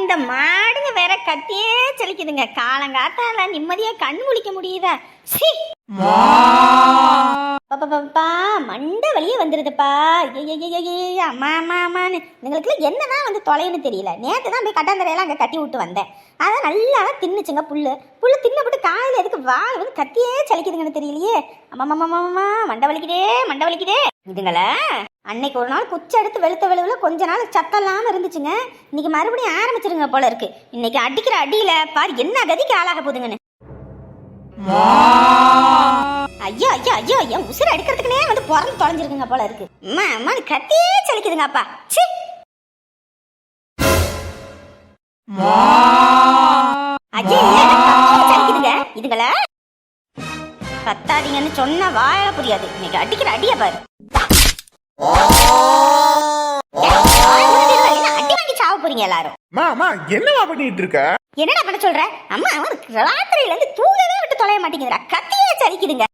இந்த மாடுங்க வேற கத்தியே செலிக்குதுங்க. காலங்காத்தால நிம்மதியா கண் முழிக்க முடியுதா. சீ. பாப்பா மண்டை வலியே வந்துருதுப்பா. அம்மா அம்மா இதுங்களுக்கு என்னதான் வந்து தொலைன்னு தெரியல. நேற்று தான் போய் கட்டாந்தரையெல்லாம் அங்கே கட்டி விட்டு வந்தேன். அதான் நல்லா தின்னுச்சுங்க புல் புல் தின்னப்பட்டு காலையில் எதுக்கு வாய் வந்து கத்தியே சலிக்குதுங்கன்னு தெரியலையே. அம்மா அம்மா மண்டை வலிக்குதே மண்டை வலிக்குதே. இதுங்களா அன்னைக்கு ஒரு நாள் குச்சி எடுத்து வெளுத்த வெளுவில் கொஞ்ச நாள் சத்தம் இல்லாமல் இருந்துச்சுங்க. இன்னைக்கு மறுபடியும் ஆரம்பிச்சிருங்க போல இருக்கு. இன்னைக்கு அடிக்கிற அடியில பாரு என்ன கதிக்கு ஆளாக போகுதுங்கன்னு. ஐயோ ஐயோ ஐயோ ஐயோ உசுறு அடிக்கிறதுக்குனே வந்து பிறந்து தொலைஞ்சிருக்குங்க போல இருக்கு. அம்மா அம்மா கத்தியே சலிக்குதுங்க அப்பா. சி இதுங்கள? கத்தாதீங்கன்னு சொன்னா வாழ புரியாது. இன்னைக்கு அடிக்கிற அடிய பாரு. போறீங்க எல்லாரும். அம்மா என்னம்மா பண்ணிட்டு இருக்க? என்னடா பண்ண சொல்ற? அம்மா ராத்திரியில இருந்து தூங்கவே விட்டு தொலைய மாட்டேங்குதுடா. கத்தியே சரிக்குதுங்க.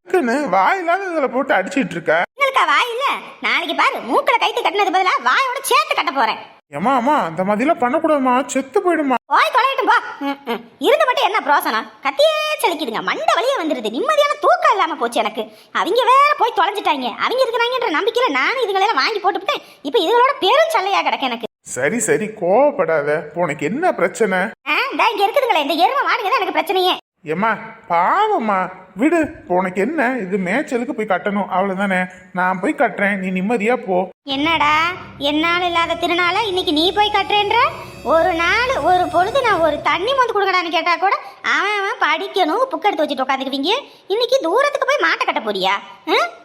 வாயில்லாத போட்டு அடிச்சிட்டு இருக்க? உங்களுக்கா வாய் இல்ல? நாளைக்கு பாரு மூக்கல கைத்து கட்டினது பதிலா வாயோட சேர்த்து கட்ட போறேன். ஏமா அம்மா அந்த மாதிரிலாம் பண்ணக்கூடாதுமா செத்து போயிடுமா வாய் தொலையட்டும் பா. இருந்து மட்டும் என்ன பிரோசனம்? கத்தியே சலிக்குதுங்க. மண்டை வலியே வந்துருது. நிம்மதியான தூக்கம் இல்லாம போச்சு எனக்கு. அவங்க வேற போய் தொலைஞ்சிட்டாங்க. அவங்க இருக்கிறாங்கன்ற நம்பிக்கையில நானும் இதுங்களெல்லாம் வாங்கி போட்டுவிட்டேன் இப்போ இதுகளோட பெரும் சல்லையா கிடக்கு எனக்கு. சரி சரி கோவப்படாத. உனக்கு என்ன பிரச்சனை? இங்க இருக்குதுங்களே இந்த எருமை மாடுங்க தான் எனக்கு பிரச்சனையே. ஏம்மா பாவம்மா. விடு உனக்கு என்ன? இது மேய்ச்சலுக்கு போய் கட்டணும். அவ்வளவுதானே. நான் போய் கட்டுறேன். நீ நிம்மதியா போ. என்னடா என்னால் இல்லாத திருநாள இன்னைக்கு நீ போய் கட்டுறேன்ற? ஒரு நாள் ஒரு பொழுது நான் ஒரு தண்ணி மந்து கொடுக்கடான்னு கேட்டா கூட அவன் அவன் படிக்கணும். புக் எடுத்து வச்சுட்டு உட்காந்துக்குவீங்க. இன்னைக்கு தூரத்துக்கு போய் மாட்டை கட்ட போறியா?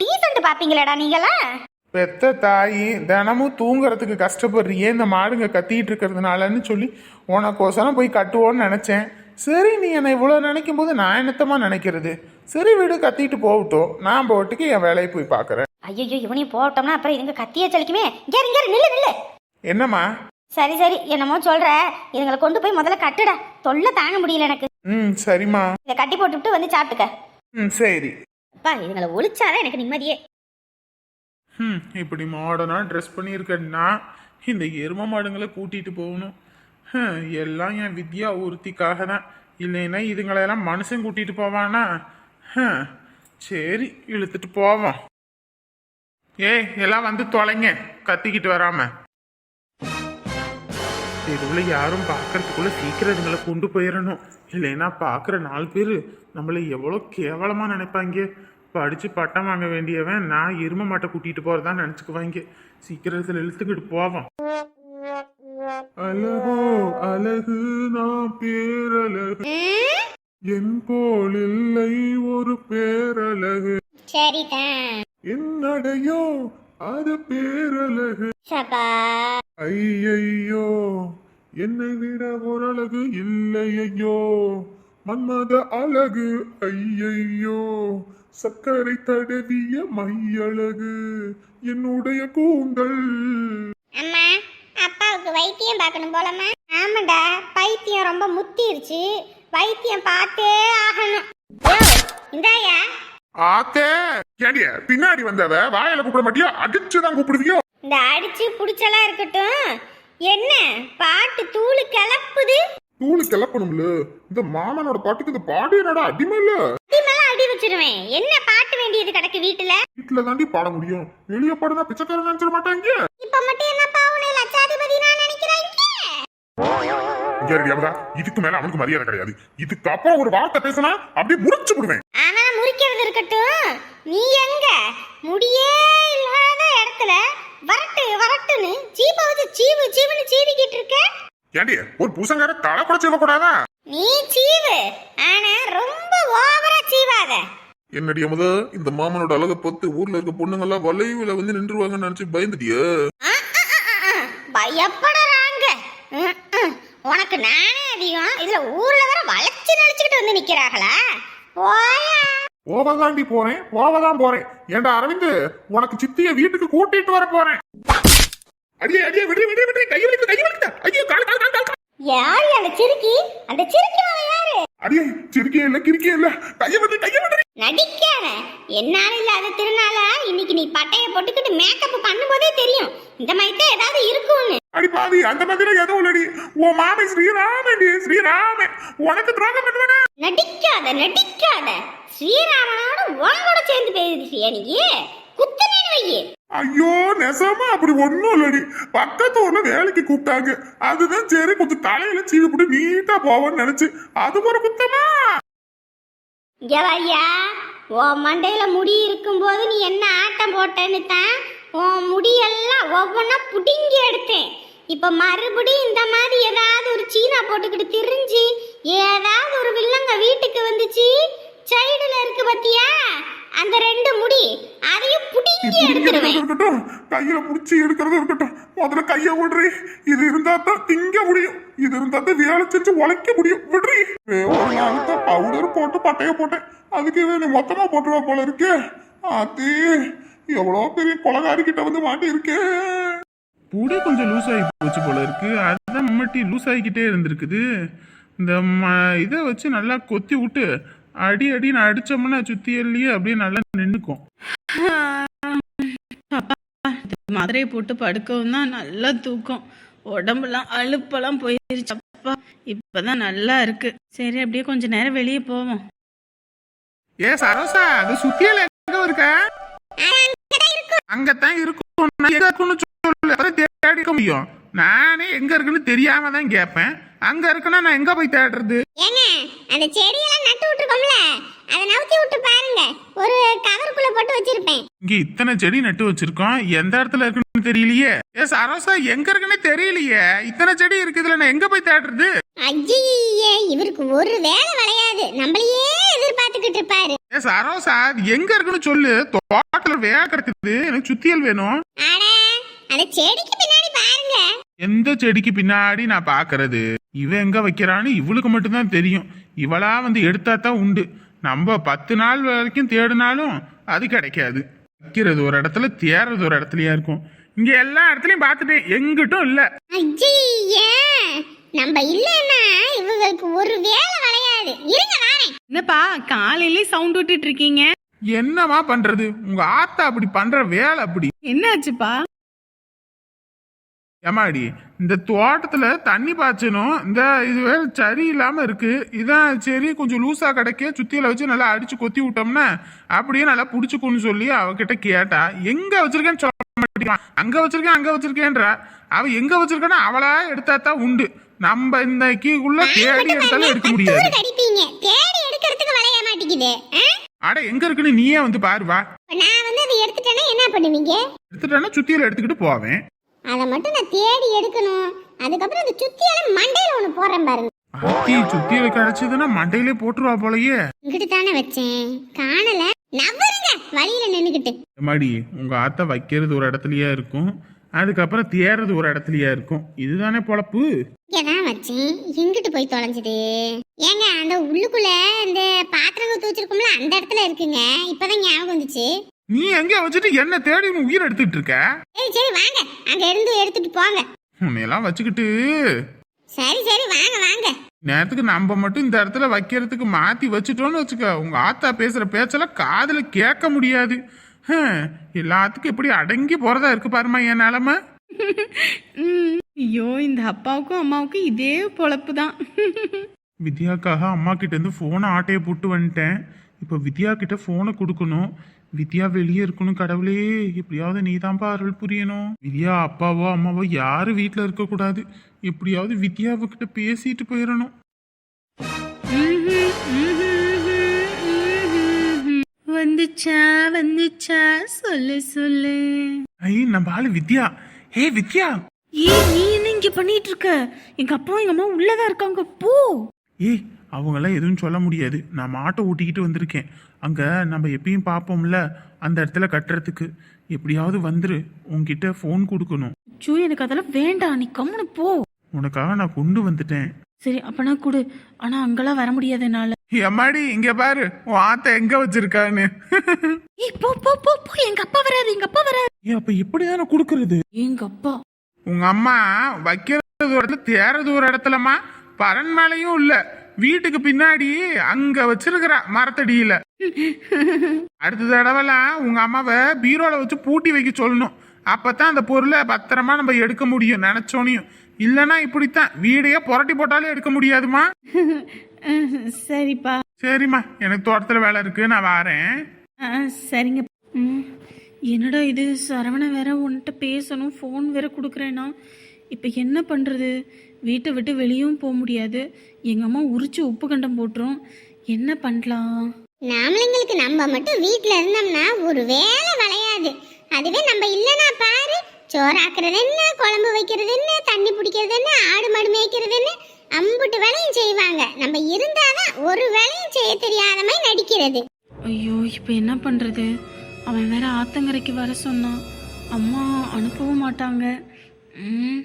டீசன்ட் பாப்பீங்களேடா நீங்களாம் பெத்த தாயி தினமும் தூங்குறதுக்கு கஷ்டப்படுறியே இந்த மாடுங்க கத்திட்டு இருக்கிறதுனாலன்னு சொல்லி உனக்கோசரம் போய் கட்டுவோன்னு நினைச்சேன். சரி நீ என்னை இவ்வளோ நினைக்கும் போது நான் என்னத்தமா நினைக்கிறது? சரி வீடு கத்திட்டு போகட்டும். நான் போட்டுக்கு என் வேலையை போய் பார்க்கறேன். ஐயோ இவனையும் போட்டோம்னா அப்புறம் இதுங்க கத்தியே சலிக்குமே. இங்கே இங்கே நில்லு நில்லு. என்னம்மா? சரி சரி. என்னமோ சொல்ற. இதுங்களை கொண்டு போய் முதல்ல கட்டுடா. தொல்லை தாங்க முடியல எனக்கு. ம் சரிம்மா. இதை கட்டி போட்டுவிட்டு வந்து சாப்பிட்டுக்க. ம் சரி. அப்பா இதுங்களை ஒழிச்சாதான் எனக்கு நிம்மதியே. ம் இப்படி மாடர்னாக ட்ரெஸ் பண்ணியிருக்கேன்னா இந்த எரும மாடுங்களை கூட்டிகிட்டு போகணும். எல்லாம் என் வித்யா ஒருத்திக்காக தான். இல்லைன்னா இதுங்களெல்லாம் மனுஷன் கூட்டிகிட்டு போவானா? சரி இழுத்துட்டு போவோம். ஏய் எல்லாம் வந்து தொலைங்க கத்திக்கிட்டு வராம. தெருவில் யாரும் பார்க்கறதுக்குள்ள சீக்கிரம் இதுங்களை கொண்டு போயிடணும். இல்லைன்னா பார்க்குற நாலு பேர் நம்மளை எவ்வளோ கேவலமாக நினைப்பாங்க. படித்து பட்டம் வாங்க வேண்டியவன் நான் எரும மாட்டை கூட்டிகிட்டு போகிறதா நினச்சிக்குவாங்க. சீக்கிரத்தில் இழுத்துக்கிட்டு போவோம். அழகோ அழகு நான் பேரழகு. என் போல் இல்லை ஒரு பேரழகு. சரிதான். என்னடையோ அது பேரழகு. ஐயையோ என்னை விட ஒரு அழகு இல்லையையோ மன்மத அழகு ஐயையோ. சர்க்கரை தடவிய மையழகு என்னுடைய கூந்தல். அம்மா அப்பாவுக்கு வைத்தியம் பார்க்கணும் போலம்மா. ஆமாண்டா பைத்தியம் ரொம்ப முத்திருச்சு. வைத்தியம் பார்த்தே ஆகணும். இந்தாயா. ஆத்தே ஏண்டிய பின்னாடி வந்தவ வாயில கூப்பிட மாட்டியா? அடிச்சுதான் கூப்பிடுவியோ? இந்த அடிச்சு புடிச்செல்லாம் இருக்கட்டும். என்ன பாட்டு தூளு கிளப்புது. தூளு கிளப்பணும்ல. இந்த மாமனோட பாட்டுக்கு இந்த பாடு என்னடா அடிமை இல்ல அடி வச்சிருவேன். என்ன பாட்டு வேண்டியது கிடக்கு வீட்டுல? வீட்டுல தாண்டி பாட முடியும். வெளியே பாடுனா பிச்சைக்காரன் நினைச்சிட மாட்டாங்க. இப்ப மட்டும் என்ன பாவனை லட்சாதிபதி நான் நினைக்கிறாங்க? இங்க இருக்கு இதுக்கு மேல அவனுக்கு மரியாதை கிடையாது. இதுக்கு அப்புறம் ஒரு வார்த்தை பேசினா அப்படியே முறிச்சு விடுவேன். அவன் முறிக்கிறது இருக்கட்டும். நீ எங்க? முடியே இல்லாத இடத்துல வரட்டு வரட்டுன்னு சீப்பை வச்சு சீவு சீவுன்னு சீவிக்கிட்டு இருக்க? ஏண்டி ஒரு பூசங்கார தலை கூட செய்ய கூடாதா? நீ சீவு. ஆனா ரொம்ப ஓவரா சீவாத. என்னடி அமுத இந்த மாமனோட அழகை பொத்து ஊர்ல இருக்க பொண்ணுங்க எல்லாம் வளைவுல வந்து நின்றுவாங்கன்னு நினைச்சு பயந்துட்டிய. பயப்படறாங்க. உனக்கு நானே அதிகம். இதுல ஊர்ல வர வளைச்சு நடிச்சுக்கிட்டு வந்து நிக்கிறாங்களா போயா. போவதாண்டி போறேன் போவதான் போறேன். ஏண்டா அரவிந்த் உனக்கு சித்திய வீட்டுக்கு கூட்டிட்டு வர போறேன். அடியே அடியே விடு விடு விடு கை வலிக்குது கை வலிக்குது ஐயோ கால் கால் கால் கால் யாரு அந்த சிறுக்கி? அந்த சிறுக்கி மாமா யாரு? அடியே சிரிக்கே இல்ல கிரிக்கே இல்ல. கைய விடு கைய விடு. நடிக்கான என்னால இல்லாத திருநாளா இன்னைக்கு நீ பட்டைய போட்டுக்கிட்டு மேக்கப் பண்ணும்போதே தெரியும். இந்த மாதிரி ஏதாவது இருக்கும்னு. அடி பாவி அந்த மாதிரி எதுவும் இல்லடி. உன் மாமன் ஸ்ரீராமன் ஸ்ரீராமன். உனக்கு துரோகம் பண்ணுவேனா? நடிக்காத நடிக்காத. ஸ்ரீராமனோட உனவோட சேர்ந்து பேசியா நீ? குத்தனேன்னு வையே. ஐயோ நெசமா அப்படி ஒண்ணும் இல்லடி. பக்கத்து ஊர்ல வேலைக்கு கூப்பிட்டாங்க. அதுதான் சரி கொஞ்சம் தலையில சீவி போட்டு நீட்டா போவோம்னு நினைச்சு. அது ஒரு குத்தமா? இங்க வாரியா உன் மண்டையில முடி இருக்கும்போது நீ என்ன ஆட்டம் போட்டேன்னு தான் உன் முடியெல்லாம் ஒவ்வொன்றா புடுங்கி எடுத்தேன். இப்போ மறுபடியும் இந்த மாதிரி ஏதாவது ஒரு சீனா போட்டுக்கிட்டு திரிஞ்சு ஏதாவது ஒரு வில்லங்க வீட்டுக்கு வந்துச்சு சைடுல இருக்கு பாத்தியா? அந்த ரெண்டு முடி அதையும் புடுங்கி எடுத்துருவேன். இருக்கட்டும். கையில புடிச்சு எடுக்கிறது இருக்கட்டும். முதல்ல கைய விடுறி இது இருந்தா தான் திங்க முடியும். இது இருந்தா தான் வேலை செஞ்சு உழைக்க முடியும். விடுறி. ஒரு நாளுக்கு பவுடர் போட்டு பட்டைய போட்டேன். அதுக்கு நீ மொத்தமா போட்டுருவா போல இருக்கே. அது எவ்வளோ பெரிய கொலகாரி கிட்ட வந்து மாட்டி இருக்கே பூடி கொஞ்சம் லூஸ் ஆகி போச்சு போல இருக்கு. அதுதான் மம்மட்டி லூஸ் ஆகிக்கிட்டே இருந்திருக்குது. இந்த ம இதை வச்சு நல்லா கொத்தி விட்டு அடி அடி நான் அடிச்சோம்னா சுத்தியல்லையே அப்படியே நல்லா நின்றுக்கும் மதுரையை போட்டு படுக்கவும் தான் நல்லா தூக்கம். உடம்புலாம் அலுப்பெல்லாம் போயிருச்சு. அப்பா இப்பதான் நல்லா இருக்கு. சரி அப்படியே கொஞ்ச நேரம் வெளியே போவோம். ஏ சரோசா அது சுத்தியல் எங்க இருக்க? அங்கதான் இருக்கும். தேடி முடியும். நானே எங்க இருக்குன்னு தெரியாம தான் கேட்பேன் அங்க இருக்குன்னா நான் எங்க போய் தேடுறது? ஏங்க அந்த செடியெல்லாம் நட்டு விட்டுருக்கோம்ல. அதை நவுத்தி விட்டு பாருங்க. ஒரு கவருக்குள்ள போட்டு வச்சிருப்பேன். இங்க இத்தனை செடி நட்டு வச்சிருக்கோம். எந்த இடத்துல இருக்குன்னு தெரியலையே. ஏ சரோசா எங்க இருக்குன்னு தெரியலையே. இத்தனை செடி இருக்குதுல நான் எங்க போய் தேடுறது? ஐயே இவருக்கு ஒரு வேலை விளையாது. நம்மளையே எதிர்பார்த்துக்கிட்டு இருப்பாரு. ஏ சரோசா அது எங்க இருக்குன்னு சொல்லு. தோட்டத்துல வேலை கிடக்குது. எனக்கு சுத்தியல் வேணும். அட அந்த செடிக்கு பின்னாடி பாருங்க. எந்த செடிக்கு பின்னாடி நான் பாக்குறது? இவ எங்க வைக்கிறான்னு இவளுக்கு மட்டும்தான் தெரியும். இவளா வந்து எடுத்தா தான் உண்டு. நம்ம பத்து நாள் வரைக்கும் தேடினாலும் அது கிடைக்காது. வைக்கிறது ஒரு இடத்துல தேடுறது ஒரு இடத்துலயா இருக்கும். இங்க எல்லா இடத்துலயும் பார்த்துட்டேன் எங்கிட்டும் இல்ல. ஐயே நம்ம இல்லைன்னா இவங்களுக்கு ஒரு வேலை விளையாது. இருங்க வாரேன். என்னப்பா காலையிலே சவுண்ட் விட்டுட்டு இருக்கீங்க? என்னமா பண்றது? உங்க ஆத்தா அப்படி பண்ற வேலை அப்படி. என்னாச்சுப்பா? ஏமாடி இந்த தோட்டத்துல தண்ணி பாய்ச்சணும் இந்த இது வேற சரி இல்லாம இருக்கு. இதான் சரி கொஞ்சம் லூசா கிடைக்க சுத்தியில வச்சு நல்லா அடிச்சு கொத்தி விட்டோம்னா அப்படியே நல்லா புடிச்சுக்குன்னு சொல்லி அவகிட்ட கேட்டா எங்க வச்சிருக்கேன்னு சொல்ல மாட்டேங்கிறான். அங்க வச்சிருக்கேன் அங்க வச்சிருக்கேன்றா. அவ எங்க வச்சிருக்கானா அவளா எடுத்தா தான் உண்டு. நம்ம இந்த கீக்குள்ள தேடி எடுத்தாலும் எடுக்க முடியாது. தேடி எடுக்கிறதுக்கு விளைய மாட்டேங்குது? அட எங்க இருக்குன்னு நீயே வந்து பாரு வா. இப்ப நான் வந்து அதை எடுத்துட்டேன்னா என்ன பண்ணுவீங்க? எடுத்துட்டேன்னா சுத்தியில எடுத்துக்கிட்டு போவேன். அதை மட்டும் நான் தேடி எடுக்கணும். அதுக்கப்புறம் அந்த சுத்தியால மண்டையில ஒண்ணு போடுறேன் பாருங்க. அத்தி சுத்தியில கிடைச்சதுன்னா மண்டையிலே போட்டுருவா போலயே. இங்கிட்டு தானே வச்சேன். காணல. நவருங்க வழியில நின்னுக்கிட்டு. மாடி உங்க ஆத்தா வைக்கிறது ஒரு இடத்துலயா இருக்கும். அதுக்கப்புறம் தேறது ஒரு இடத்துலயா இருக்கும். இதுதானே பொழப்பு? இங்கதான் வச்சேன். எங்கிட்டு போய் தொலைஞ்சது. ஏங்க அந்த உள்ளுக்குள்ள இந்த பாத்திரம் ஊத்தி வச்சிருக்கோம்ல அந்த இடத்துல இருக்குங்க. இப்பதான் ஞாபகம் வந்துச்சு. நீ எங்க வச்சுட்டு என்ன தேடி உயிர் எடுத்துட்டு இருக்க? சரி சரி வாங்க. அங்க இருந்து எடுத்துட்டு போங்க. உன்னையெல்லாம் வச்சுக்கிட்டு. சரி சரி வாங்க வாங்க. நேரத்துக்கு நம்ம மட்டும் இந்த இடத்துல வைக்கிறதுக்கு மாத்தி வச்சுட்டோம்னு வச்சுக்க. உங்க ஆத்தா பேசுற பேச்செல்லாம் காதுல கேட்க முடியாது. எல்லாத்துக்கும் எப்படி அடங்கி போறதா இருக்கு பாருமா என் நிலமை. ஐயோ இந்த அப்பாவுக்கும் அம்மாவுக்கும் இதே பொழப்பு தான். வித்யாக்காக அம்மா கிட்ட இருந்து போனை ஆட்டையை போட்டு வந்துட்டேன். இப்போ வித்யா கிட்ட போனை கொடுக்கணும். வித்யா வெளியே இருக்கணும் கடவுளே. எப்படியாவது நீதான்பா அருள் புரியணும். வித்யா அப்பாவோ அம்மாவோ யாரும் வீட்டில் இருக்கக்கூடாது எப்படியாவது வித்யாவை கிட்ட பேசிட்டு போயிடணும் வந்துச்சா வந்துச்சா சொல்லு சொல்லு. ஐ நம்ம ஆளு வித்யா. ஹே வித்யா. ஏய் நீ என்ன இங்க பண்ணிட்டு இருக்க எங்க அப்பா எங்க அம்மா உள்ளதா இருக்காங்க. போ. ஏய் அவங்கெல்லாம் எதுவும் சொல்ல முடியாது. நான் மாட்டை ஓட்டிக்கிட்டு வந்திருக்கேன். அங்கே நம்ம எப்பயும் பார்ப்போம்ல அந்த இடத்துல கட்டுறதுக்கு. எப்படியாவது வந்துரு உன்கிட்ட ஃபோன் கொடுக்கணும். ஐயோ எனக்கு அதெல்லாம் வேண்டாம் நீ கம்முனு போ. உனக்காக நான் கொண்டு வந்துட்டேன். சரி அப்பனா கொடு. ஆனா அங்கெல்லாம் வர முடியாது என்னால. எம்மாடி இங்க பாரு உன் ஆத்த எங்க வச்சிருக்கான்னு. ஏய் போ போ போ போ. எங்க அப்பா வராது எங்க அப்பா வராது ஏ அப்ப எப்படிதானே கொடுக்கறது? எங்க அப்பா. உங்க அம்மா வைக்கிறது ஒரு இடத்துல தேறது ஒரு இடத்துலமா பரன் மேலையும் இல்ல. வீட்டுக்கு பின்னாடி அங்க வச்சிருக்கிற மரத்தடியில. அடுத்த தடவைலாம் உங்க அம்மாவை பீரோல வச்சு பூட்டி வைக்க சொல்லணும். அப்பதான் அந்த பொருளை பத்திரமா நம்ம எடுக்க முடியும் நினைச்சோனையும். இல்லைன்னா இப்படித்தான். வீடையே புரட்டி போட்டாலும் எடுக்க முடியாதுமா சரிப்பா. சரிம்மா. எனக்கு தோட்டத்துல வேலை இருக்கு. நான் வாரேன். சரிங்க. என்னடா இது? சரவண வேற உன்கிட்ட பேசணும். ஃபோன் வேற கொடுக்குறேன்னா இப்போ என்ன பண்ணுறது வீட்டை விட்டு வெளியும் போக முடியாது. எங்கள் அம்மா உரிச்சு உப்பு கண்டம் போட்டுரும். என்ன பண்ணலாம்? நாமளுங்களுக்கு நம்ம மட்டும் வீட்ல இருந்தோம்னா ஒரு வேலை வளையாது. அதுவே நம்ம இல்லைன்னா பாரு சோறாக்குறது என்ன குழம்பு வைக்கிறது என்ன தண்ணி பிடிக்கிறது என்ன ஆடு மாடு மேய்க்கிறது என்ன அம்புட்டு வேலையும் செய்வாங்க. நம்ம இருந்தாதான் ஒரு வேலையும் செய்ய தெரியாத மாதிரி நடிக்கிறது. ஐயோ இப்போ என்ன பண்ணுறது அவன் வேற ஆத்தங்கரைக்கு வர சொன்னான். அம்மா அனுப்பவும் மாட்டாங்க. ம்.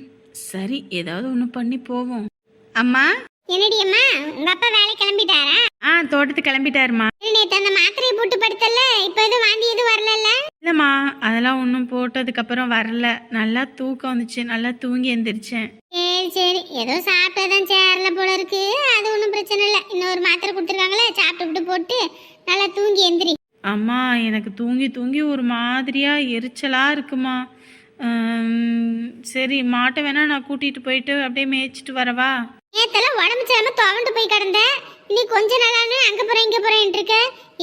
சரி ஏதாவது ஒன்று பண்ணி போவோம். அம்மா? என்னடி அம்மா? உங்க அப்பா வேலை கிளம்பிட்டாரா? ஆ தோட்டத்துக்கு கிளம்பிட்டாருமா. நேத்து அந்த மாத்திரையை போட்டு படுத்தல இப்ப எதுவும் வாந்தி எதுவும் வரலல்ல? இல்லைம்மா அதெல்லாம் ஒன்றும் போட்டதுக்கப்புறம் வரல. நல்லா தூக்கம் வந்துச்சு நல்லா தூங்கி எந்திரிச்சேன். சரி சரி. ஏதோ சாப்பிட்டதான் சேரல போல இருக்கு. அது ஒன்றும் பிரச்சனை இல்லை. இன்னொரு மாத்திரை கொடுத்துருக்காங்களே சாப்பிட்டு போட்டு நல்லா தூங்கி எந்திரி. அம்மா எனக்கு தூங்கி தூங்கி ஒரு மாதிரியா எரிச்சலா இருக்குமா. சரி மாட்டை வேணா நான் கூட்டிட்டு போயிட்டு அப்படியே மேய்ச்சிட்டு வரவா? நேத்தெல்லாம் உடம்பு சரியாம துவண்டு போய் கிடந்த. இனி கொஞ்ச நாளானு அங்க போறேன் இங்க போறேன் இருக்க.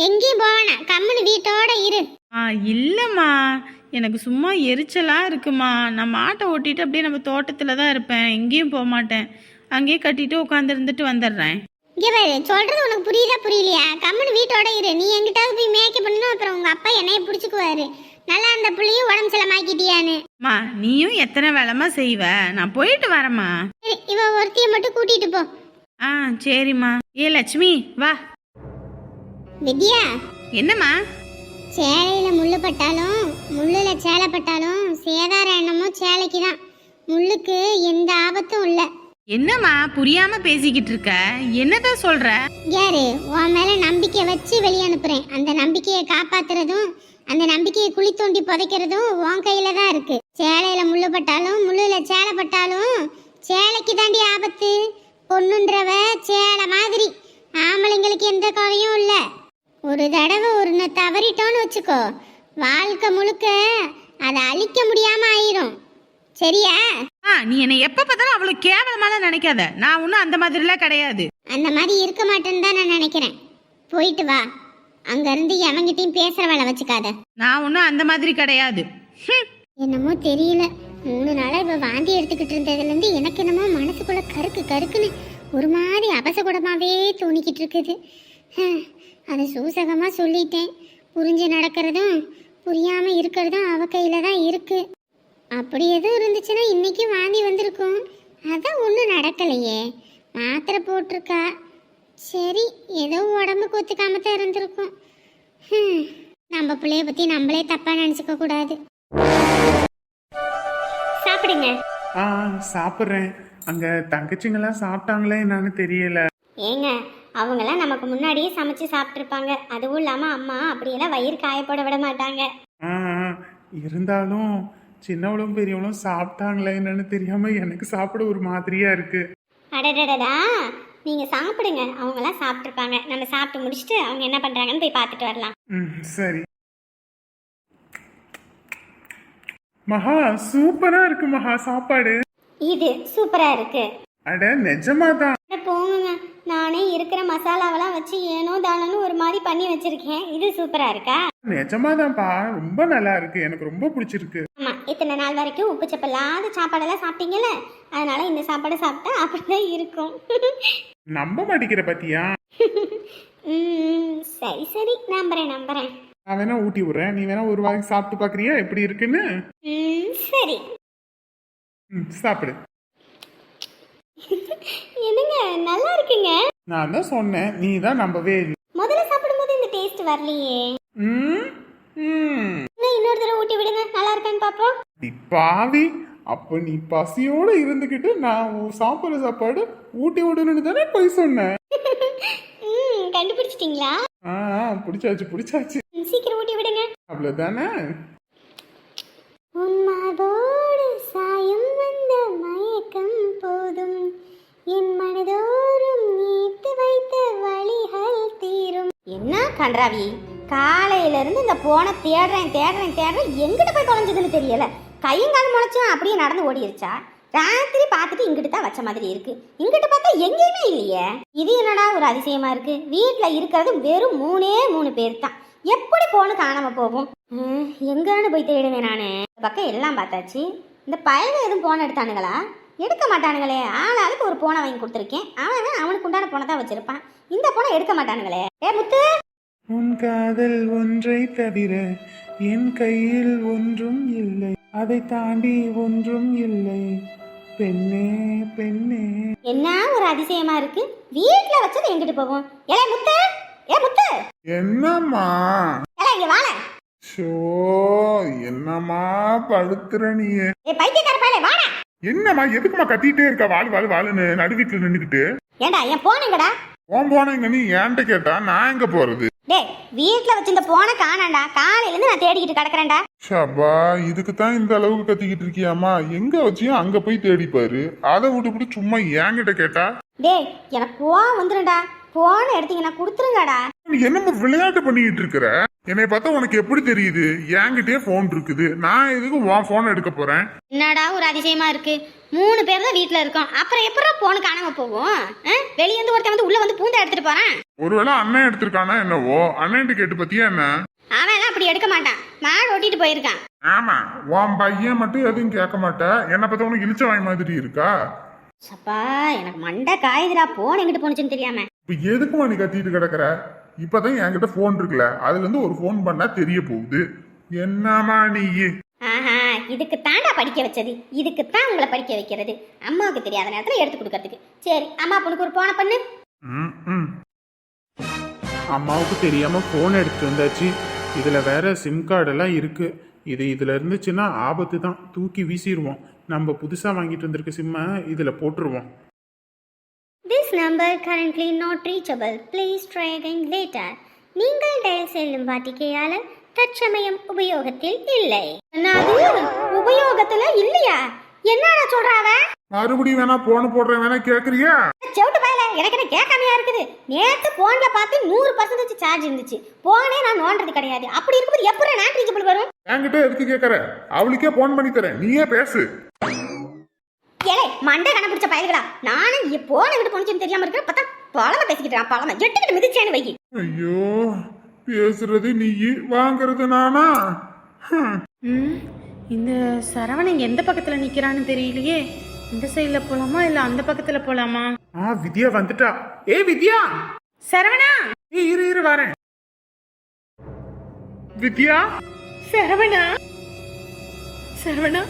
எங்கேயும் போவேனா கம்முனு வீட்டோட இரு. ஆ இல்லைம்மா. எனக்கு சும்மா எரிச்சலா இருக்குமா. நான் மாட்டை ஓட்டிட்டு அப்படியே நம்ம தோட்டத்தில் தான் இருப்பேன். எங்கேயும் போக மாட்டேன். அங்கேயே கட்டிட்டு உட்காந்துருந்துட்டு வந்துடுறேன். இங்க பாரு சொல்றது உனக்கு புரியுதா புரியலையா? கம்முனு வீட்டோட இரு. நீ எங்கிட்டாவது போய் மேய்க்க பண்ணணும் அப்புறம் உங்க அப்பா என்னைய பிடிச்சிக்குவாரு. நல்லா அந்த புள்ளையும் உடம்பு சிலமாக்கிட்டியான்னு அம்மா நீயும் எத்தனை வேலைமா செய்வ? நான் போயிட்டு வரேம்மா. சரி இவ ஒருத்திய மட்டும் கூட்டிட்டு போ. ஆ சரிம்மா. ஏ லட்சுமி வா. வித்யா? என்னம்மா? சேலையில முள்ளு பட்டாலும் முள்ளுல சேலை பட்டாலும் சேதார எண்ணமோ சேலைக்கு தான் முள்ளுக்கு எந்த ஆபத்தும் இல்லை. என்னம்மா புரியாம பேசிக்கிட்டு இருக்க? என்னதான் சொல்ற? யாரு? உன் மேல நம்பிக்கை வச்சு வெளியே அனுப்புறேன். அந்த நம்பிக்கையை காப்பாத்துறதும் அந்த நம்பிக்கையை குழி தோண்டி புதைக்கிறதும் உன் கையில தான் இருக்கு. சேலையில முள்ளு பட்டாலும் முள்ளுல சேலை பட்டாலும் சேலைக்கு தாண்டி ஆபத்து. பொண்ணுன்றவ சேலை மாதிரி. ஆம்பளைங்களுக்கு எந்த குறையும் இல்ல. ஒரு தடவை ஒரு தவறிட்டோன்னு வச்சுக்கோ. வாழ்க்கை முழுக்க அதை அழிக்க முடியாம ஆயிரும். சரியா? ஆ நீ என்னை எப்ப பார்த்தாலும் அவ்வளவு கேவலமாலாம் நினைக்காத. நான் ஒன்றும் அந்த மாதிரிலாம் கிடையாது. அந்த மாதிரி இருக்க மாட்டேன்னு தான் நான் நினைக்கிறேன். போயிட்டு வா. அங்கிருந்து எவங்கிட்டையும் பேசுற வேலை வச்சுக்காத. நான் ஒன்றும் அந்த மாதிரி கிடையாது. என்னமோ தெரியல. மூணு நாளா இவ வாந்தி எடுத்துக்கிட்டு இருந்ததுலேருந்து எனக்கு என்னமோ மனசுக்குள்ள கருக்கு கருக்குன்னு ஒரு மாதிரி அபசகுடமாவே தோணிக்கிட்டு இருக்குது. அதை சூசகமா சொல்லிட்டேன். புரிஞ்சு நடக்கிறதும் புரியாம இருக்கிறதும் அவ கையில தான் இருக்கு. அப்படி எதுவும் இருந்துச்சுன்னா இன்னைக்கு வாந்தி வந்திருக்கும். அதான் ஒன்றும் நடக்கலையே. மாத்திரை போட்டிருக்கா. சரி ஏதோ உடம்புக்கு ஒத்துக்காம தான் இருந்திருக்கும் நம்ம பிள்ளைய பத்தி நம்மளே தப்பா நினைச்சுக்க கூடாது. சாப்பிடுங்க. ஆ சாப்பிட்றேன். அங்க தங்கச்சிங்கெல்லாம் சாப்பிட்டாங்களே என்னன்னு தெரியல. ஏங்க அவங்கெல்லாம் நமக்கு முன்னாடியே சமைச்சு சாப்பிட்ருப்பாங்க அதுவும் இல்லாமல் அம்மா அப்படியெல்லாம் வயிறு காயப்பட விட மாட்டாங்க. ஆ ஆ, இருந்தாலும் சின்னவளும் பெரியவளும் சாப்பிட்டாங்களே என்னன்னு தெரியாம எனக்கு சாப்பிட ஒரு மாதிரியா இருக்கு. அடடடடா நீங்கள் சாப்பிடுங்க. அவங்கெல்லாம் சாப்பிட்ருப்பாங்க நம்ம சாப்பிட்டு முடிச்சுட்டு அவங்க என்ன பண்ணுறாங்கன்னு போய் பார்த்துட்டு வரலாம். ம் சரி. மகா சூப்பரா இருக்கு மகா சாப்பாடு. இது சூப்பராக இருக்கு. அட நிஜமாதான். அட போங்க நானே இருக்கிற மசாலாவெல்லாம் வச்சு ஏனோ தானோன்னு ஒரு மாதிரி பண்ணி வச்சிருக்கேன். இது சூப்பராக இருக்கா? நிஜமாதான்ப்பா. ரொம்ப நல்லா இருக்கு. எனக்கு ரொம்ப பிடிச்சிருக்கு. ஆமாம் இத்தனை நாள் வரைக்கும் உப்பு சப்பில்லாத சாப்பாடெல்லாம் சாப்பிட்டீங்கல்ல? அதனால இந்த சாப்பாடு சாப்பிட்டா அப்படிதான் இருக்கும். நம்ப மாட்டேங்கிற பத்தியா? சரி சரி. நம்புறேன் நம்புறேன். நான் வேணா ஊட்டி விடுறேன். நீ வேணா ஒரு வாய்க்கு சாப்பிட்டு பாக்குறியா? எப்படி இருக்குன்னு? சரி. சாப்பிடு. என்னங்க நல்லா இருக்குங்க? நான் தான் சொன்னேன். நீ தான் நம்பவே இல்லை. முதல்ல சாப்பிடும்போது இந்த டேஸ்ட் வரலையே. ம் ம். இன்னொரு தடவை ஊட்டி விடுங்க. நல்லா இருக்கான்னு பார்ப்போம் நீ பாவி. அப்ப நீ பசியோட இருந்துகிட்டு நான் சாப்பிடுற சாப்பாடு ஊட்டி விடணும்னு தானே போய் சொன்னேன். ம் கண்டுபிடிச்சிட்டிங்களா? ஆ பிடிச்சாச்சு பிடிச்சாச்சு. சீக்கிரம் ஊட்டி விடுங்க. அவ்வளவுதானே? உன்மாதோடு சாயம் வந்த மயக்கம் போதும். என் மனதோறும் நீத்து வை கன்றாவி? காலையில இருந்து இந்த போனை தேடுறேன் தேடுறேன் தேடுறேன் எங்கிட்ட போய் தொலைஞ்சதுன்னு தெரியல. கையங்கால் முளைச்சும் அப்படியே நடந்து ஓடிருச்சா? ராத்திரி பார்த்துட்டு இங்கிட்டு தான் வச்ச மாதிரி இருக்கு. இங்கிட்டு பார்த்தா எங்கேயுமே இல்லையே. இது என்னடா ஒரு அதிசயமா இருக்கு? வீட்டில் இருக்கிறது வெறும் மூணே மூணு பேர் தான் எப்படி போன்னு காணாம போகும்? எங்கன்னு போய் தேடுவேன் நானு. பக்கம் எல்லாம் பார்த்தாச்சு. இந்த பையன் எதுவும் போன எடுத்தானுங்களா? எடுக்க மாட்டானுங்களே. ஆளாளுக்கு ஒரு போனை வாங்கி கொடுத்துருக்கேன். அவன் அவனுக்கு உண்டான போனை தான் வச்சிருப்பான். இந்த போனை எடுக்க மாட்டானுங்களே. ஏ முத்து? உன் காதல் ஒன்றை தவிர என் கையில் ஒன்றும் இல்லை. அதை தாண்டி ஒன்றும் இல்லை. பெண்ணே பெண்ணே. என்ன ஒரு அதிசயமா இருக்கு? வீட்ல வச்சது எங்கிட்டு போகும் ஏலே முத்து! ஏ முத்து! என்னம்மா? ஏலே இங்க வாழ ஷோ என்னம்மா படுத்துற நீ ஏ பைத்தியக்கார பையலே வாழ என்னம்மா எதுக்குமா கத்திட்டே இருக்க? வாழ் வாழ் வாழுன்னு நடு வீட்டுல நின்னுக்கிட்டு. ஏண்டா என் போனுங்கடா? உன் போனீங்க நீ ஏன்ட்ட கேட்டா நான் எங்க போறது? டேய் வீட்ல வச்சிருந்த போனை காணாண்டா. காலையில இருந்து நான் தேடிக்கிட்டு கிடக்குறேன்டா. ஷபா இதுக்கு தான் இந்த அளவுக்கு கத்திக்கிட்டு இருக்கியாமா எங்க வச்சியும் அங்க போய் தேடிப்பாரு. அதை விட்டுவிட்டு சும்மா என்கிட்ட கேட்டா? டேய் எனக்கு கோவம் வந்துரும்டா. போனை எடுத்தீங்கன்னா கொடுத்துருங்கடா. நீ என்னம்மா விளையாட்டு பண்ணிக்கிட்டு இருக்கிற? என்னை பார்த்தா உனக்கு எப்படி தெரியுது? என்கிட்டயே போன் இருக்குது. நான் எதுக்கு உன் போன் எடுக்க போறேன்? என்னடா ஒரு அதிசயமா இருக்கு? மூணு பேர் தான் வீட்ல இருக்கோம். அப்புறம் எப்படா போனு காணாம போகும்? ஆ? வெளிய இருந்து ஒருத்தன் வந்து உள்ள வந்து பூந்த எடுத்துட்டு போறான். ஒருவேளை அண்ணன் எடுத்திருக்கானா என்னவோ? அண்ணன்ட்டு கேட்டு பத்தியா என்ன? அவன் எல்லாம் அப்படி எடுக்க மாட்டான். மாடு ஓட்டிட்டு போயிருக்கான். ஆமா. உன் பையன் மட்டும் எதுவும் கேட்க மாட்டா. என்னை பார்த்தா உனக்கு இழிச்ச வாய் மாதிரி இருக்கா? சப்பா எனக்கு மண்டை காயுதுடா. போன் எங்கிட்டு போனுச்சுன்னு தெரியாம. இப்ப எதுக்குமா நீ கத்திட்டு கிடக்குற? இப்பதான் என்கிட்ட போன் இருக்குல்ல. அதுல இருந்து ஒரு போன் பண்ணா தெரிய போகுது. என்னம்மா நீ? ஆஹா இதுக்கு தாண்டா படிக்க வச்சது. இதுக்கு தான் உங்களை படிக்க வைக்கிறது. அம்மாவுக்கு தெரியாத நேரத்துல எடுத்து கொடுக்கறதுக்கு. சரி அம்மா பொண்ணுக்கு ஒரு போனை பண்ணு? ம். அம்மாவுக்கு தெரியாம போன் எடுத்துட்டு வந்தாச்சு. இதுல வேற சிம் கார்டெல்லாம் இருக்கு. இது இதுல இருந்துச்சுன்னா ஆபத்து தான் தூக்கி வீசிடுவோம் நம்ம புதுசா வாங்கிட்டு வந்திருக்க சிம்மை இதுல போட்டுருவோம். This number currently not reachable. Please try again later. நீங்கள் டயல் செல்லும் வாடிக்கையாளர் தற்சமயம் உபயோகத்தில் இல்லை. உபயோகத்துல இல்லையா? என்னடா சொல்றாவ? மறுபடியும் வேணா போன போடுறேன். வேணா கேக்குறியா? செவிட்டு பயல. எனக்கு என்ன கேட்காமையா இருக்குது? நேத்து போன்ல பார்த்து நூறு பர்சன்டேஜ் சார்ஜ் இருந்துச்சு. போனே நான் நோண்டது கிடையாது. அப்படி இருக்கும்போது எப்படி நான் ரீச்சபிள் வரும்? என்கிட்ட எதுக்கு கேக்குற? அவளுக்கே போன் பண்ணி தரேன். நீயே பேசு. ஏலே மண்டை கண்டுபிடிச்ச பயல்களா? நானும் போன விட்டு போனுச்சுன்னு தெரியாம இருக்கிற பார்த்தா பழம பேசிக்கிட்டு பழம. எட்டுக்கிட்டு மிதிச்சேன்னு வை ஐயோ பேசுறது நீ வாங்குறது நானா? இந்த சரவணன் எந்த பக்கத்தில் நிற்கிறான்னு தெரியலையே. இந்த சைடில் போகலாமா இல்லை அந்த பக்கத்தில் போகலாமா ஆ வித்யா வந்துட்டா. ஏ வித்யா! சரவணா! ஏய், இரு இரு வரேன். வித்யா? சரவணா! சரவணா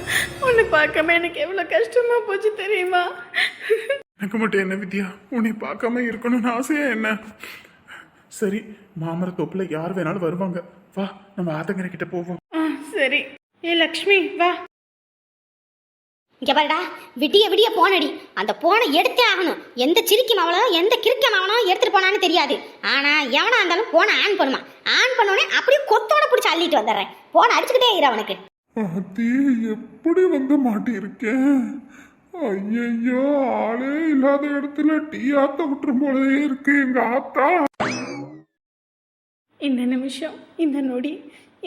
உன்னை பார்க்காம எனக்கு எவ்வளோ கஷ்டமா போச்சு தெரியுமா? எனக்கு மட்டும் என்ன வித்யா? உன்னை பார்க்காம இருக்கணும்னு ஆசையா என்ன? சரி மாமரத்தோப்புல யார் வேணாலும் வருவாங்க. வா நம்ம ஆத்தங்கரை கிட்ட போவோம். சரி. ஏ லக்ஷ்மி வா. இங்க பாருடா விடிய விடிய போனடி. அந்த போனை எடுத்தே ஆகணும். எந்த சிரிக்கி மாவளோ எந்த கிறுக்க மாவனோ எடுத்துட்டு போனான்னு தெரியாது. ஆனா எவனா இருந்தாலும் போனை ஆன் பண்ணுமா. ஆன் பண்ணோடனே அப்படியே கொத்தோட பிடிச்சி அள்ளிட்டு வந்துடுறேன். போனை அடிச்சுக்கிட்டே இரு அவனுக்கு. அது எப்படி வந்து மாட்டியிருக்கேன் ஐயையோ ஆளே இல்லாத இடத்துல டீ ஆத்த விட்டுரும் போலவே இருக்கு எங்க ஆத்தா. இந்த நிமிஷம் இந்த நொடி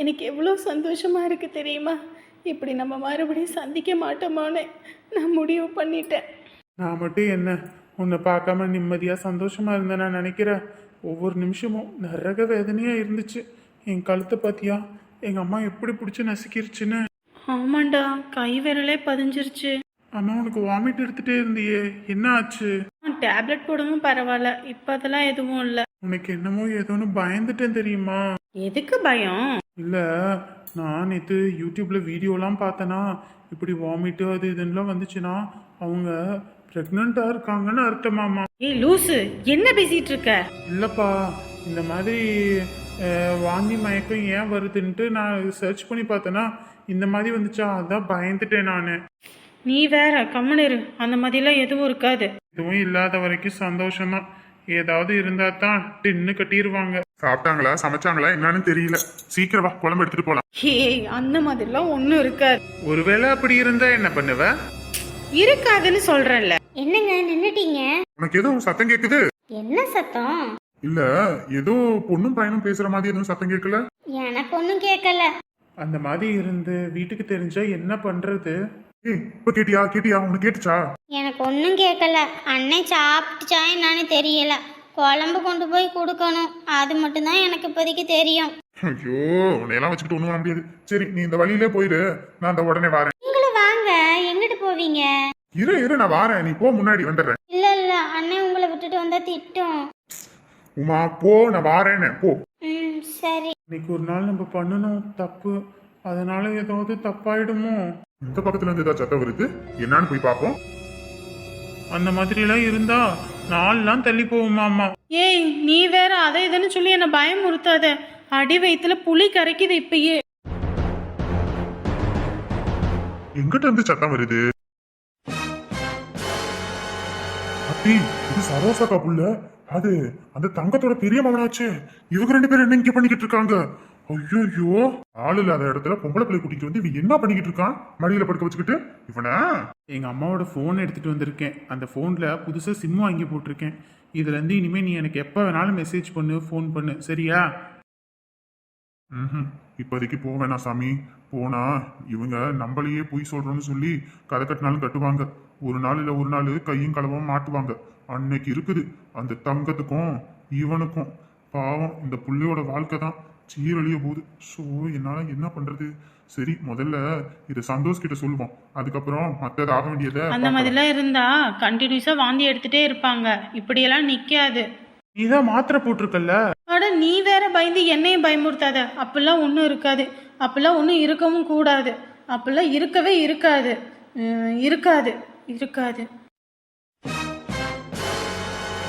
எனக்கு எவ்வளோ சந்தோஷமா இருக்கு தெரியுமா? இப்படி நம்ம மறுபடியும் சந்திக்க மாட்டோமான்னு நான் முடிவு பண்ணிட்டேன். நான் மட்டும் என்ன உன்னை பார்க்காம நிம்மதியா சந்தோஷமா இருந்தேன் நான் நினைக்கிறேன். ஒவ்வொரு நிமிஷமும் நரக வேதனையா இருந்துச்சு. என் கழுத்தை பாத்தியா எங்க அம்மா எப்படி பிடிச்சி நசுக்கிருச்சுன்னு. ஆமாண்டா கை விரலே பதிஞ்சிருச்சு. அம்மா உனக்கு வாமிட் எடுத்துட்டே இருந்தியே. என்ன ஆச்சு டேப்லெட் போடவும் பரவாயில்ல. இப்போ அதெல்லாம் எதுவும் இல்லை. உனக்கு என்னமோ ஏதோன்னு பயந்துட்டேன் தெரியுமா? எதுக்கு பயம்? இல்ல நான் நேற்று யூடியூப்ல வீடியோலாம் பார்த்தேனா இப்படி வாமிட்டு அது இதுன்னெலாம் வந்துச்சுன்னா அவங்க ப்ரெக்னெண்ட்டா இருக்காங்கன்னு அர்த்தமாமா ஏய் லூசு என்ன பேசிட்டு இருக்க? இல்லப்பா இந்த மாதிரி வாந்தி மயக்கம் ஏன் வருதுன்ட்டு நான் சர்ச் பண்ணி பார்த்தேன்னா இந்த மாதிரி வந்துச்சா? அதான் பயந்துட்டேன் நான். நீ வேற கம்முனு இரு. அந்த மாதிரிலாம் எதுவும் இருக்காது. எதுவும் இல்லாத வரைக்கும் சந்தோஷம்தான். ஏதாவது இருந்தா தான் டின்னு கட்டிடுவாங்க சாப்பிட்டாங்களா? சமைச்சாங்களா? என்னன்னு தெரியல. சீக்கிரம் வா குழம்பு எடுத்துட்டு போலாம். ஏய் அந்த மாதிரிலாம் ஒன்றும் இருக்காது. ஒருவேளை அப்படி இருந்தா என்ன பண்ணுவ? இருக்காதுன்னு சொல்றேன்ல. என்னங்க நின்னுட்டீங்க? உனக்கு எதுவும் சத்தம் கேக்குது? என்ன சத்தம்? இல்ல ஏதோ பொண்ணும் பையனும் பேசுற மாதிரி எதுவும் சத்தம் கேட்கல? எனக்கு ஒன்றும் கேட்கல. அந்த மாதிரி இருந்து வீட்டுக்கு தெரிஞ்சா என்ன பண்றது? ஏய் இப்ப கேட்டியா கேட்டியா உனக்கு கேட்டுச்சா? எனக்கு ஒன்றும் கேட்கல. அண்ணன் சாப்பிட்டுச்சா என்னன்னு தெரியல. குழம்பு கொண்டு போய் கொடுக்கணும். அது மட்டும்தான் எனக்கு இப்போதைக்கு தெரியும். ஐயோ உன்னையெல்லாம் வச்சுக்கிட்டு ஒண்ணும் பண்ண முடியாது. சரி நீ இந்த வழியிலே போயிரு. நான் அந்த உடனே வரேன். நீங்களும் வாங்க. எங்கிட்டு போவீங்க? இரு இரு நான் வாரேன். நீ போ முன்னாடி வந்துடுறேன். இல்ல இல்ல. அண்ணன் உங்களை விட்டுட்டு வந்தா திட்டும். உமா போ நான் வாரேன்னு போ. ம் சரி. இன்னைக்கு ஒரு நாள் நம்ம பண்ணணும் தப்பு. அதனால ஏதாவது தப்பாயிடுமோ? இந்த பக்கத்துல இருந்து ஏதாவது சத்தம் வருது? என்னன்னு போய் பார்ப்போம். அந்த மாதிரி எல்லாம் இருந்தா நாள்லாம் தள்ளி போகுமாமா ஏய் நீ வேற அதை இதுன்னு சொல்லி என்னை பயமுறுத்தாத. அடி வயித்துல புளி கரைக்குது இப்பயே. எங்கிட்ட இருந்து சத்தம் வருது? அத்தி இது சரோசாக்கா புள்ள. அது அந்த தங்கத்தோட பெரிய மகனாச்சே. இவங்க ரெண்டு பேரும் என்ன இங்க பண்ணிக்கிட்டு இருக்காங்க? ஐயோ ஆள் இல்லாத இடத்துல பொம்பளை பிள்ளை கூட்டிட்டு வந்து இவன் என்ன பண்ணிக்கிட்டு இருக்கான்? மடியில படுக்க வச்சுக்கிட்டு. இவனா? எங்க அம்மாவோட போன் எடுத்துட்டு வந்திருக்கேன். அந்த போன்ல புதுசா சிம் வாங்கி போட்டிருக்கேன். இதுல இருந்து இனிமே நீ எனக்கு எப்ப வேணாலும் மெசேஜ் பண்ணு ஃபோன் பண்ணு. சரியா? ம்ஹும். இப்போதைக்கு போக வேணாம் சாமி. போனா இவங்க நம்மளையே பொய் சொல்றோம்னு சொல்லி கதை கட்டினாலும் கட்டுவாங்க. ஒரு நாள் இல்ல ஒரு நாள் கையும் களவும் மாட்டுவாங்க. அன்னைக்கு இருக்குது அந்த தங்கத்துக்கும் இவனுக்கும். பாவம் இந்த புள்ளையோட வாழ்க்கை தான். சீரழிய போகுது. ஸோ என்னால என்ன பண்றது? சரி முதல்ல இதை சந்தோஷ் கிட்ட சொல்லுவோம். அதுக்கப்புறம் மத்தது ஆக வேண்டியதை அந்த. மாதிரிலாம் இருந்தா கண்டினியூஸா வாந்தி எடுத்துட்டே இருப்பாங்க. இப்படியெல்லாம் நிக்காது. நீ தான் மாத்திரை போட்டிருக்கல்ல? பயந்து என்னையும் பயமுறுத்தாத. அப்பெல்லாம் ஒன்றும் இருக்காது. அப்பெல்லாம் ஒன்றும் இருக்கவும் கூடாது. அப்பெல்லாம் இருக்கவே இருக்காது. இருக்காது. இருக்காது.